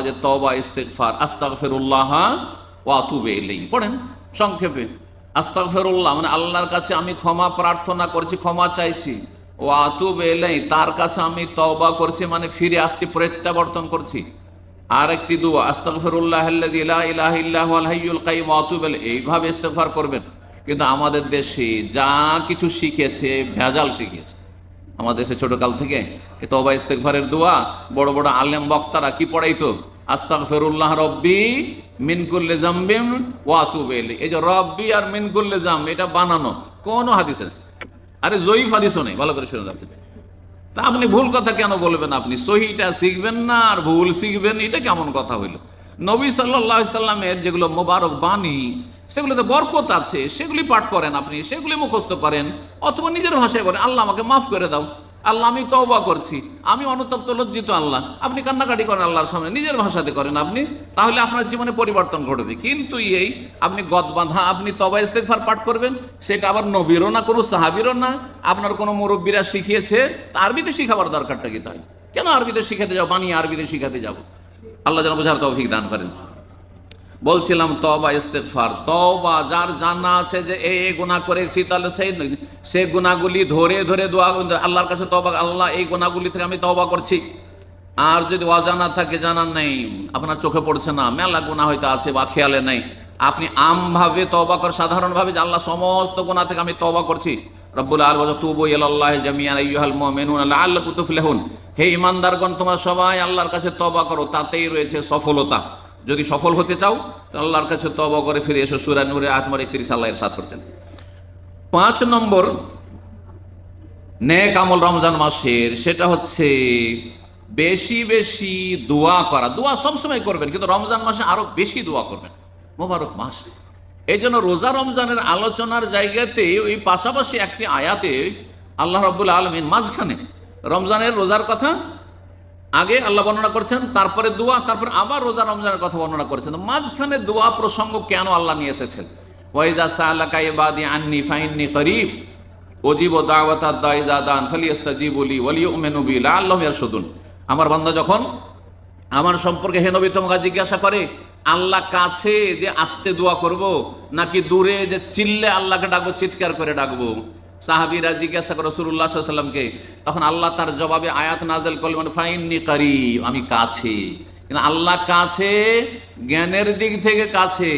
যে তবা ইস্তেগফার, আস্তাগফিরুল্লাহ ওয়া আতুবু ইলাইহি। পড়েন, সংক্ষেপে। মানে আল্লাহর কাছে আমি ক্ষমা প্রার্থনা করছি, ক্ষমা চাইছি। ও আতুবু ইলাইহি, তার কাছে আমি তওবা করছি মানে ফিরে আসছি, প্রত্যাবর্তন করছি। আর একটি দোয়া, আস্তাগফিরুল্লাহ আল্লাযী লা ইলাহা ইল্লা হুয়াল হাইয়ুল কাইয়্যুম ওয়া এইভাবে ইস্তেগফার করবেন। কিন্তু আমাদের দেশে যা কিছু শিখেছে, ভেজাল শিখেছে। আমাদের দেশে ছোটকাল থেকে এ তবা ইস্তেগফারের দোয়া, বড় বড় আলেম বক্তারা কি পড়াইতো? আস্তাগফিরুল্লাহ রব্বি মিন কুল্লি জামবিন ওয়া আতুবু এই যে রব্বি আর মিন কুল্লি জাম এটা বানানো, কোন হাদিসে আরে জয়ীফ হাদিসও নেই, ভালো করে শুনে রাখবেন তা আপনি ভুল কথা কেন বলবেন আপনি? সহিটা শিখবেন না আর ভুল শিখবেন, এটা কেমন কথা হইল? নবী সাল্লাহ সাল্লামের যেগুলো মোবারক বাণী সেগুলোতে বরকত আছে, সেগুলি পাঠ করেন আপনি, সেগুলি মুখস্থ করেন, অথবা নিজের ভাষায় বলেন, আল্লাহ আমাকে মাফ করে দাও। আল্লাহ, আমি তওবা করছি। আমি অনুতপ্ত, লজ্জিত আল্লাহ। আপনি কান্নাকাটি করেন আল্লাহর সামনে, নিজের ভাষাতে করেন আপনি, তাহলে আপনার জীবনে পরিবর্তন ঘটবে। কিন্তু এই, আপনি গদ বাঁধা, আপনি তবা ইস্তেগফার পাঠ করবেন, সেটা আবার নবীরও না, কোনো সাহাবিরও না। আপনার কোনো মুরব্বীরা শিখিয়েছে আরবিতে শিখাবার দরকারটা কি তাই? কেন আরবিতে শিখাতে যাও? বানিয়ে আরবিতে শিখাতে যাব? আল্লাহ যেন বোঝার তৌফিক দান করেন। বলছিলাম তবা ইস্তেগফার। তবা যার জানা আছে যে এই এই গুনাহ করেছি, তাহলে সেই সে গুনাহগুলি ধরে ধরে দোয়া আল্লাহর কাছে তবা আল্লাহ, এই গুনাহগুলি থেকে আমি তবা করছি। আর যদি অজানা থাকে, জানার নেই। আপনার চোখে পড়ছে না, মেলা গুণা হয়তো আছে বা খেয়ালে নেই। আপনি আমভাবে তবা কর, সাধারণভাবে যে আল্লাহ সমস্ত গুনাহ থেকে আমি তবা করছি। রব্বুল আল তুবু ইলাল্লাহ জামিয়ান আইয়ুহাল মুমিনুন লাআল্লাকুম তুফলিহুন। হে ইমানদারগণ তোমরা সবাই আল্লাহর কাছে তবা করো, তাতেই রয়েছে সফলতা। যদি সফল হতে চাও তো আল্লাহর কাছে তব করে ফিরে এসো। সুরা নূরে আত্মার একত্রিশ আল্লাহ সাত করছেন পাঁচ নম্বর নেক আমল রমজান মাসের, সেটা হচ্ছে বেশি বেশি দোয়া করা। দোয়া সবসময় করবেন, কিন্তু রমজান মাসে আরও বেশি দোয়া করবেন। মোবারক মাস। এই জন্য রোজা রমজানের আলোচনার জায়গাতে ওই পাশাপাশি একটি আয়াতে আল্লাহ রব্বুল আলমিন মাঝখানে, রমজানের রোজার কথা আগে আল্লাহ বর্ণনা করেছেন, তারপরে দোয়া, তারপরে আবার রোজা রমজানের কথা বর্ণনা করেছেন। মাঝখানে দোয়া প্রসঙ্গ কেন আল্লাহ নিয়ে এসেছেন? ওয়াইদা সালাকা ইবাদি আন্নি ফাইন্নি করিব। ওজিব দাওয়াতা দাইজা দান ফালিয়াস্তাজিবুলি ওয়ালিউমিনু বি লাআল্লাহুম ইয়ারশুদুন। আমার বান্দা যখন আমার সম্পর্কে হেনবী তোমাকে জিজ্ঞাসা করে, আল্লাহ কাছে যে আস্তে দোয়া করব, নাকি দূরে যে চিল্লে আল্লাহকে ডাকবো, চিৎকার করে ডাকবো সাহাবিরা জিজ্ঞাসা করে রসুল্লাহ সাল্লামকে তখন আল্লাহ তার জবাবে আয়াত নাজেল করলেন ফাইননি কারি আমি কাছে। কিন্তু আল্লাহ কাছে, জ্ঞানের দিক থেকে কাছে,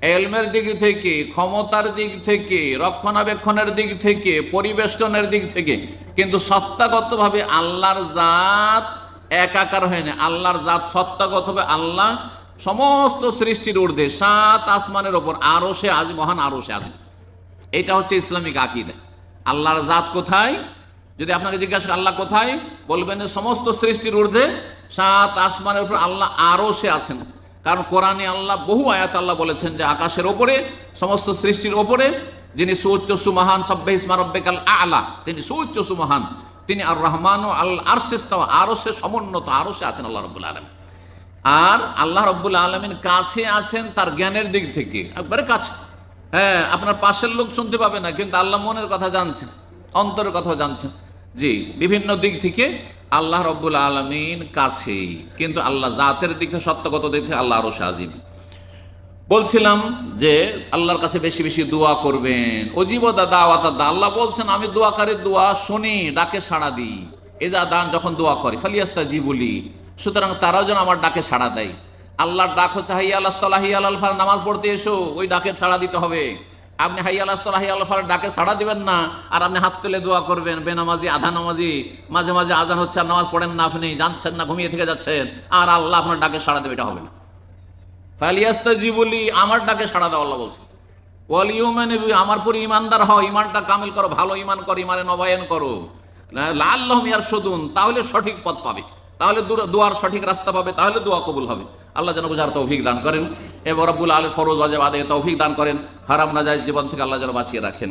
এলমের দিক থেকে, ক্ষমতার দিক থেকে, রক্ষণাবেক্ষণের দিক থেকে, পরিবেষ্টনের দিক থেকে। কিন্তু সত্তাগতভাবে আল্লাহর জাত একাকার হয়নি। আল্লাহর জাত সত্তাগতভাবে আল্লাহ সমস্ত সৃষ্টির ঊর্ধ্বে, সাত আসমানের ওপর আরও সে আজ মহান আরও সে আছে। এটা হচ্ছে ইসলামিক আকিদা। আল্লাহর জাত কোথায়? যদি আপনাকে জিজ্ঞাসা আল্লাহ কোথায়? বলবেন সমস্ত সৃষ্টির ঊর্ধ্বে সাত আসমানের উপর আল্লাহ আরও সে আছেন। কারণ কোরআনে আল্লাহ বহু আয়াত আল্লাহ বলেছেন যে আকাশের ওপরে, সমস্ত সৃষ্টির ওপরে, যিনি সুউচ্চ সুমহান, সব্বে ইসমা রব্বেকাল আলা, তিনি সুউচ্চ সুমহান, তিনি আর রহমান ও আল আরশেস্তাওয়া আরও সে সমুন্নত, আরও সে আছেন আল্লাহ রব্বুল আলম আর আল্লাহ রব্বুল আলমিন কাছে আছেন তার জ্ঞানের দিক থেকে, একবারে কাছে। হ্যাঁ আপনার পাশের লোক শুনতে পাবে না, কিন্তু আল্লাহ মনের কথা জানছেন, অন্তরের কথা জানছেন। জি, বিভিন্ন দিক থেকে আল্লাহ রব্বুল আলমিন কাছে কিন্তু আল্লাহ জাতের দিকে সত্যগত দিক থেকে আল্লাহ আরও সাজিব বলছিলাম যে আল্লাহর কাছে বেশি বেশি দোয়া করবেন। অজীব দাদা আওয়াতা আল্লাহ বলছেন, আমি দোয়াকারের দোয়া শুনি, ডাকে সাড়া দিই। এ যা দান যখন দোয়া করি ফালিয়াস্তা জি বলি সুতরাং তারাও যেন আমার ডাকে সাড়া দেয়। আল্লাহর ডাক হচ্ছে হাই আল্লাহ সাল্লাহি আল্লাহ ফার নামাজ পড়তে এসো, ওই ডাকে সাড়া দিতে হবে। আপনি হাই আল্লাহ সাল্লাহি আল্লাহ ফার ডাকে সাড়া দিবেন না, আর আপনি হাত তুলে দোয়া করবেন, বেনামাজি, আধা নামাজি, মাঝে মাঝে আজান হচ্ছে আর নামাজ পড়েন না আপনি, জানছেন না, ঘুমিয়ে থেকে যাচ্ছেন, আর আল্লাহ আপনার ডাকে সাড়া দেবে, এটা হবে না। ফালিয়াস্তাজি বলি আমার ডাকে সাড়া দাও, আল্লাহ বলছে। ওয়ালিউমেন আমার পর ইমানদার হও, ইমানটা কামিল করো, ভালো ইমান করো, ইমানে নবায়ন করো। লাল্লাহ মিয়ার তাহলে সঠিক পথ পাবে, তাহলে দোয়ার সঠিক রাস্তা পাবে, তাহলে দোয়া কবুল হবে। আল্লাহ যেন বোঝার তৌফিক দান করেন। এবার রব্বুল আলী ফরোজ আজেব আদে তৌফিক দান করেন। হারাম নাজাইজ জীবন থেকে আল্লাহ যেন বাঁচিয়ে রাখেন।